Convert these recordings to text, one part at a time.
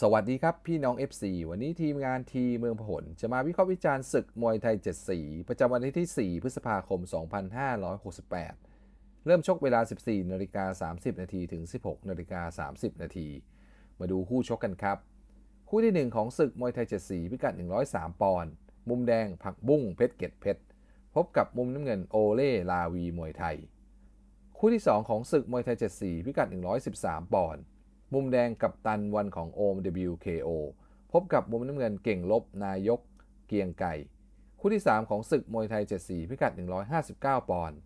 สวัสดีครับ พี่น้อง FC วันนี้ทีมงานทีเมืองพหลจะมาวิเคราะห์วิจารณ์ศึกมวยไทย 7 สี ประจำวันที่ 4 พฤษภาคม 2568 เริ่มชกเวลา 14นาฬิกา30 นาทีถึง 16นาฬิกา30 นาที มาดูคู่ชกกันครับ คู่ที่ 1 ของศึกมวยไทย 7 สี พิกัด 103 ปอนด์มุมแดงผักบุ้งเพชรเกตเพชรพบกับมุมน้ำเงินโอเล่ลาวีมวยไทย คู่ที่ 2 ของศึกมวยไทย 7 สี พิกัด 113 ปอนด์ มุมแดงกับตันวันของโอม WKO พบกับมุมน้ำเงินเก่งลบนายกเกียงไก่ คู่ที่ 3 ของศึกมวยไทย 74 พิกัด 159 ปอนด์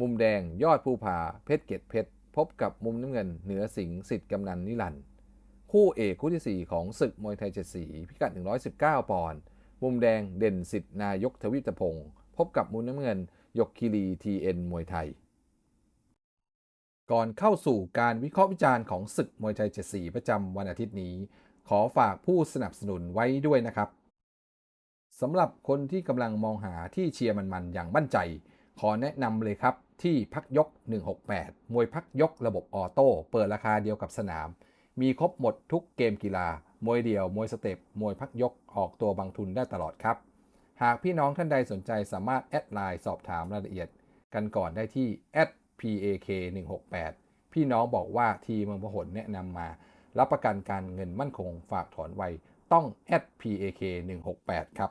มุมแดงยอดภูผาเพชรเกตเพชร พบกับมุมน้ำเงินเหนือสิงห์สิทธิ์กำนันนิรันด์คู่เอกคู่ที่ 4 ของศึกมวยไทย 74 พิกัด 119 ปอนด์มุมแดงเด่นสิทธิ์นายกทวิตพงศ์พบกับมุมน้ำเงินยกคีรี TN มวยไทย ก่อนเข้าสู่การวิเคราะห์วิจารณ์ของศึกมวยไทย74ประจำวันอาทิตย์นี้ ขอฝากผู้สนับสนุนไว้ด้วยนะครับสำหรับคนที่กำลังมองหาที่เชียร์มันๆอย่างมั่นใจ ขอแนะนำเลยครับที่พักยก 168 มวยพักยกระบบออโต้เปิดราคาเดียวกับสนาม มีครบหมดทุกเกมกีฬา มวยเดี่ยว มวยสเต็ป มวยพักยกออกตัวบางทุนได้ตลอดครับ หากพี่น้องท่านใดสนใจสามารถแอดไลน์สอบถามรายละเอียด กันก่อนได้ที่แอด PAK 168 พี่น้องบอกว่าทีเมืองพหลแนะนำมา รับประกันการเงินมั่นคงฝากถอนไวต้อง PAK 168 ครับ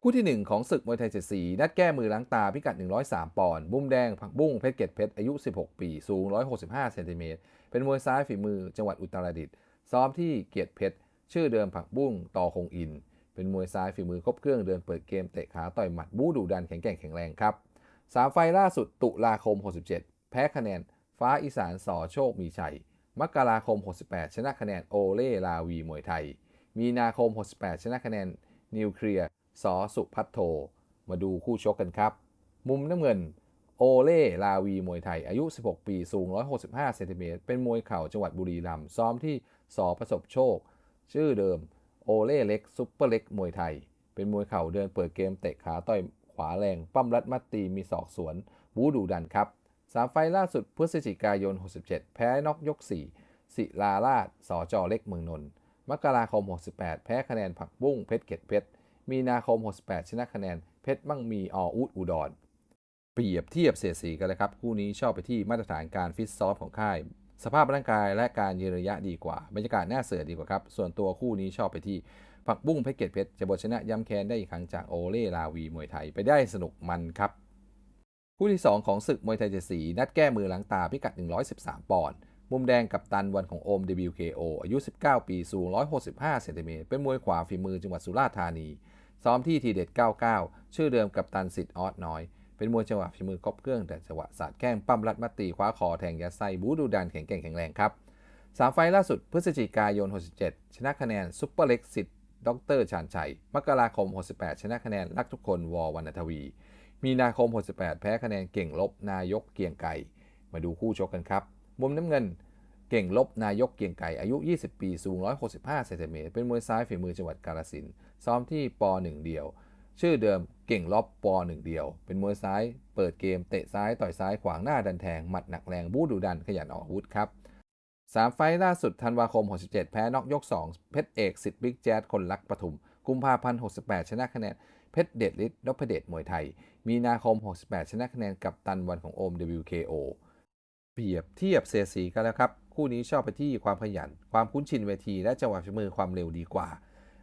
คู่ที่ 1 ของศึกมวยไทย74นัดแก้มือล้างตาพิกัด 103 ปอนด์มุมแดงผักบุ้งเพชรเกตเพชรอายุ 16 ปี สูง 165 เซนติเมตร เป็นมวยซ้ายฝีมือจังหวัดอุตรดิตถ์ซ้อมที่เกียรติเพชร ชื่อเดิมผักบุ้งต่อคงอิน เป็นมวยซ้ายฝีมือครบเครื่องเดินเปิดเกมเตะขาต่อยหมัดบู๊ดุดันแข็งแกร่งแข็งแรงครับ สามไฟล่าสุดตุลาคม 67 แพ้คะแนน ฟ้าอีสานสอโชคมีชัย มกราคม 68 ชนะคะแนนโอเล่ลาวีมวยไทย มีนาคม 68 ชนะคะแนนนิวเคลียร์สอสุพัทโท มาดูคู่ชกกันครับ มุมน้ำเงิน โอเล่ลาวีมวยไทย อายุ 16 ปี สูง 165 เซนติเมตร เป็นมวยเข่าจังหวัดบุรีรัมย์ ซ้อมที่สอประสบโชค ชื่อเดิม โอเล่เล็กซุปเปอร์เล็กมวยไทย เป็นมวยเข่าเดินเปิดเกมเตะขาต่อย วาแรง ปั้มรัดมัดตีมีศอกสวนบูดูดันครับสามไฟล์ล่าสุดพฤศจิกายน 67 แพ้นอกยก 4 ศิลาราชสอจอเล็กเมืองนนท์มกราคม 68 แพ้คะแนนผักบุ้งเพชรเกตเพชร มีนาคม 68 ชนะคะแนนเพชรมั่งมีออุดอุดร เปรียบเทียบเสียสีกันเลยครับ คู่นี้ชอบไปที่มาตรฐานการฟิตซ้อมของค่าย สภาพร่างกายและการยืนระยะดีกว่า บรรยากาศน่าเสือดีกว่าครับ ส่วนตัวคู่นี้ชอบไปที่ผักบุ้งเพชรเกตเพชรจะบทชนะย้ำแค้นได้อีกครั้งจากโอเล่ลาวีมวยไทยไปได้สนุกมันครับ คู่ที่ 2 ของศึกมวยไทยเจ็ดสีนัดแก้มือหลังตาพิกัด 113 ปอนด์มุมแดงกับตันวันของโอม WKO อายุ 19 ปีสูง 165 เซนติเมตรเป็นมวยขวาฝีมือจังหวัดสุราษฎร์ธานี ซ้อมที่ทีเด็ด 99 ชื่อเดิมกับตันสิทธิ์ออสน้อย เป็นมวยจังหวะฝีมือครบเครื่องแต่จังหวะสาดแข้งปั้มรัดมัดตีคว้าคอแทงยัดไส้บูดูดันแข็งแกร่งแข็งแรงครับสามไฟล์ล่าสุดพฤศจิกายน 67 ชนะคะแนนซุปเปอร์เล็กสิทธิ์ดรชานชัย มกราคม 68 ชนะคะแนนรักทุกคนวอวรรณทวี มีนาคม 68 แพ้คะแนนเก่งลบนายกเกียงไก่มาดูคู่ชกกันครับ มุมน้ำเงินเก่งลบนายกเกียงไก่อายุ 20 ปีสูง 165 เซนติเมตรเป็นมวยซ้ายฝีมือจังหวัดกาฬสินซ้อมที่ป .1 เดียว ชื่อเดิม เก่งล็อบป .1 เดียว เป็นมวยซ้ายเปิดเกมเตะซ้ายต่อยซ้ายขวางหน้าดันแทง หมัดหนักแรงบู๊ดุดันขยันออกอาวุธครับสามไฟล่าสุดธันวาคม 67 แพ้น็อกยก 2 เพชรเอกสิทธิ์บิ๊กแจ๊ดคนรักปทุม กุมภาพันธ์68 ชนะคะแนนเพชรเดชฤทธิ์นพเดชมวยไทย มีนาคม 68 ชนะคะแนนกับตันวันของโอม WKO เปรียบเทียบเสียสีกันแล้วครับ คู่นี้ชอบไปที่ความขยัน ความคุ้นชินเวทีและจังหวะฝีมือความเร็วดีกว่า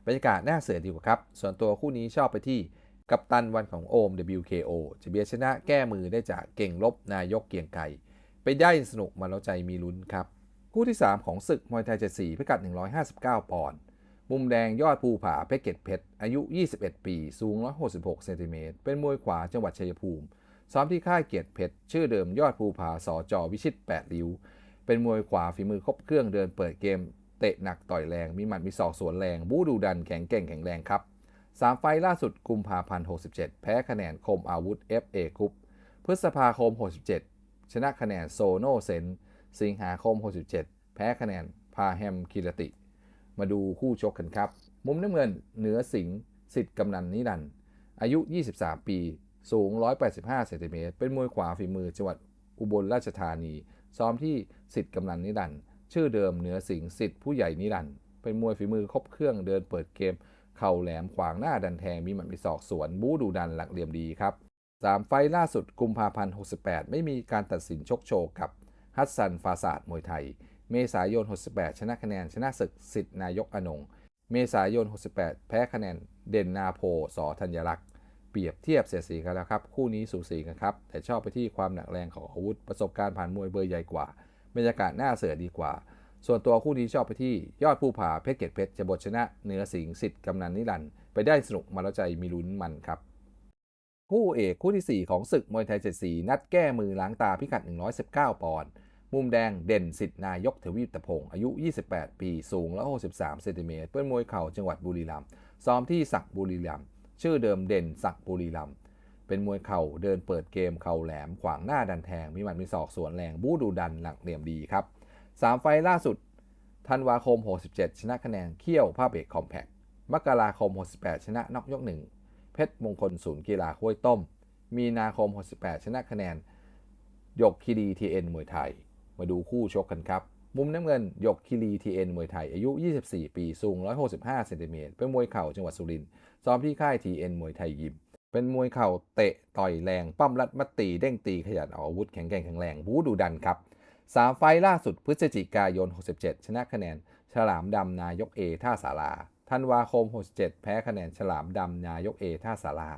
บรรยากาศน่าเสือดีกว่าครับ ส่วนตัวคู่นี้ชอบไปที่ กับตันวันของโอม WKO จะเบียชนะแก้มือได้จากเก่งลบนายกเกียงไก่ไปได้สนุกมาแล้วใจมีลุ้นครับ คู่ที่ 3 ของศึกมวยไทย74พิกัด 159 ปอนด์มุมแดงยอดภูผาเพชรเกตเพชร อายุ 21 ปี สูง 166 เซนติเมตร เป็นมวยขวาจังหวัดชัยภูมิ ซ้อมที่ค่ายเกียรติเพชร ชื่อเดิมยอดภูผาสอจอวิชิต 8 ริ้ว เป็นมวยขวาฝีมือครบเครื่องเดินเปิดเกม เตะหนักต่อยแรง มีหมัดมีศอกสวนแรง บู๊ดูดันแข็งแกร่งแข็งแรงครับ สามไฟล่าสุดกุมภาพันธ์67 แพ้คะแนนคมอาวุธ FA คุปพฤษภาคม 67 ชนะคะแนนโซโนเซน สิงหาคม 67 แพ้คะแนนพาแฮมคิรติ มาดูคู่ชกกันครับ มุมน้ำเงินเหนือสิงสิทธิ์กำนันนิรันด์อายุ 23 ปี สูง 185 เซนติเมตร เป็นมวยขวาฝีมือจังหวัดอุบลราชธานี ซ้อมที่สิทธิ์กำนันนิรันด์ชื่อเดิมเหนือสิงสิทธิ์ผู้ใหญ่นิรันด์เป็นมวยฝีมือครบเครื่องเดินเปิดเกม เข่าแหลมขวางหน้าดันแทงมีหมัดมีศอกสวนบู๊ดูดันหลักเหลี่ยมดีครับสามไฟล่าสุดกุมภาพันธ์68 ไม่มีการตัดสินชกโชว์กับฮัสซันฟาซาดมวยไทย เมษายน 68 ชนะคะแนนชนะศึกสิทธินายกอนงเมษายน 68 แพ้คะแนนเด่นนาโพสอธัญรักษ์เปรียบเทียบเสียสีกันแล้วครับ คู่นี้สูสีกันครับ แต่ชอบไปที่ความหนักแรงของอาวุธประสบการณ์ผ่านมวยเบอร์ใหญ่กว่า บรรยากาศหน้าเสือดีกว่า ส่วนตัวคู่นี้ชอบไปที่ยอดผู้ผาเพชรเกตเพชรจะบทชนะเหนือสิงสิทธิ์กำนันนิรันด์ไปได้สนุกมาแล้วใจมีลุ้นมันครับ คู่เอกคู่ที่ 4 ของศึกมวยไทยเจ็ดสีนัดแก้มือล้างตาพิกัด 119 ปอนด์มุมแดงเด่นสิทธินายกทวีปตะพงอายุ 28 ปีสูง163เซนติเมตรเป็นมวยเข่าจังหวัดบุรีรัมย์ซ้อมที่สักบุรีรัมย์ชื่อเดิมเด่นสักบุรีรัมย์เป็นมวยเข่าเดินเปิดเกมเข่าแหลมขวางหน้าดันแทงมีหมัดมีศอกสวนแรงบู๊ดูดันหลักเหลี่ยมดีครับ 3 ไฟล่าสุด ธันวาคม 67 ชนะคะแนนเขี้ยวผ้าเบรกคอมแพคมกราคม 68 ชนะน็อกยกหนึ่งเพชรมงคลศูนย์กีฬาห้วยต้ม มีนาคม 68 ชนะคะแนนยกคีรีทีเอ็นมวยไทย มาดูคู่ชกกันครับ มุมน้ำเงินยกคีรีทีเอ็นมวยไทย อายุ 24 ปี สูง 165 เซนติเมตร เป็นมวยเข่าจังหวัดสุรินทร์ ซ้อมที่ค่ายทีเอ็นมวยไทยยิม เป็นมวยเข่าเตะต่อยแรง ปั้มรัดมัดตี เด้งตีขยันออกอาวุธแข็งแกร่งแข็งแรง บูดูดันครับ สาไฟล์ล่าสุดพฤศจิกายน 67 ชนะคะแนน ฉลามดำนายกเอท่าสาราธันวาคม 67 แพ้คะแนนฉลามดำนายกเอท่าสารา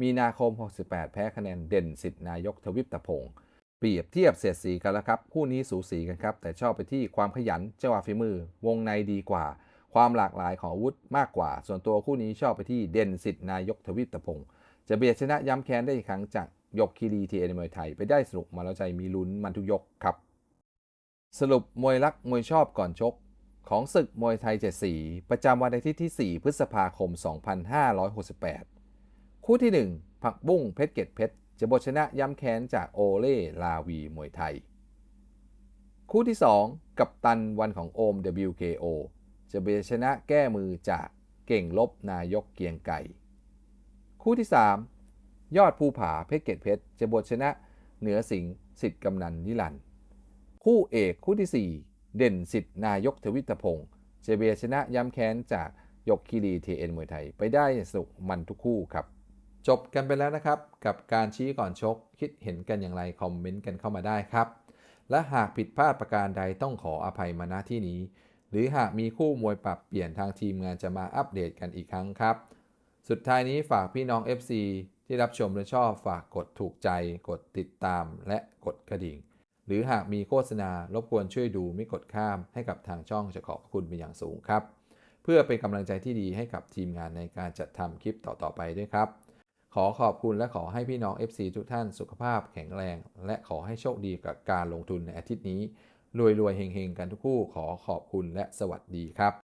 มีนาคม 68 แพ้คะแนนเด่นสิทธินายกทวิปตะพงศ์เปรียบเทียบเสียดสีกันแล้วครับคู่นี้สูสีกันครับ แต่ชอบไปที่ความขยันจังหวะฝีมือ วงในดีกว่า ความหลากหลายของอาวุธมากกว่า ส่วนตัวคู่นี้ชอบไปที่เด่นสิทธินายกทวิปตะพงศ์จะเบียดชนะย้ำแค้นได้อีกครั้งจากยกคีรีทีเอ็นมวยไทยไปได้สนุกมาแล้วใจมีลุ้นมันทุกยกครับ สรุปมวยรักมวยชอบก่อนชก ของศึกมวยไทยเจ็ดสี ประจำวันอาทิตย์ที่ 4 พฤษภาคม 2568 คู่ที่ 1 ผักบุ้งเพชรเกตเพชรจะบทชนะย้ำแค้นจากโอเล่ลาวีมวยไทย คู่ที่ 2 กับตันวันของโอม WKO จะเบชนะแก้มือจากเก่งลบนายกเกียงไก่ คู่ที่ 3 ยอดภูผาเพชรเกตเพชรจะบทชนะเหนือสิงสิทธิ์กำนันนิรันด คู่เอกคู่ที่ 4 เด่นสิทธินายกทวิตพงศ์เจเบียชนะย้ำแค้นจากยกคีรีทีเอ็นมวยไทย ไปได้สุกมันทุกคู่ครับ จบกันไปแล้วนะครับ กับการชี้ก่อนชกคิดเห็นกันอย่างไร คอมเมนต์กันเข้ามาได้ครับ และหากผิดพลาดประการใดต้องขออภัยมาณที่นี้ หรือหากมีคู่มวยปรับเปลี่ยนทางทีมงานจะมาอัปเดตกันอีกครั้งครับ สุดท้ายนี้ฝากพี่น้อง FC ที่รับชมและชอบฝากกดถูกใจ กดติดตามและกดกระดิ่ง หรือหากมีโฆษณารบกวนช่วยดูไม่กดข้ามให้กับทางช่องจะขอบคุณเป็นอย่างสูงครับ เพื่อเป็นกำลังใจที่ดีให้กับทีมงานในการจัดทำคลิปต่อๆไปด้วยครับ ขอขอบคุณและขอให้พี่น้อง FC ทุกท่านสุขภาพแข็งแรง และขอให้โชคดีกับการลงทุนในอาทิตย์นี้รวยๆเฮงๆ กันทุกคู่ขอขอบคุณและสวัสดีครับ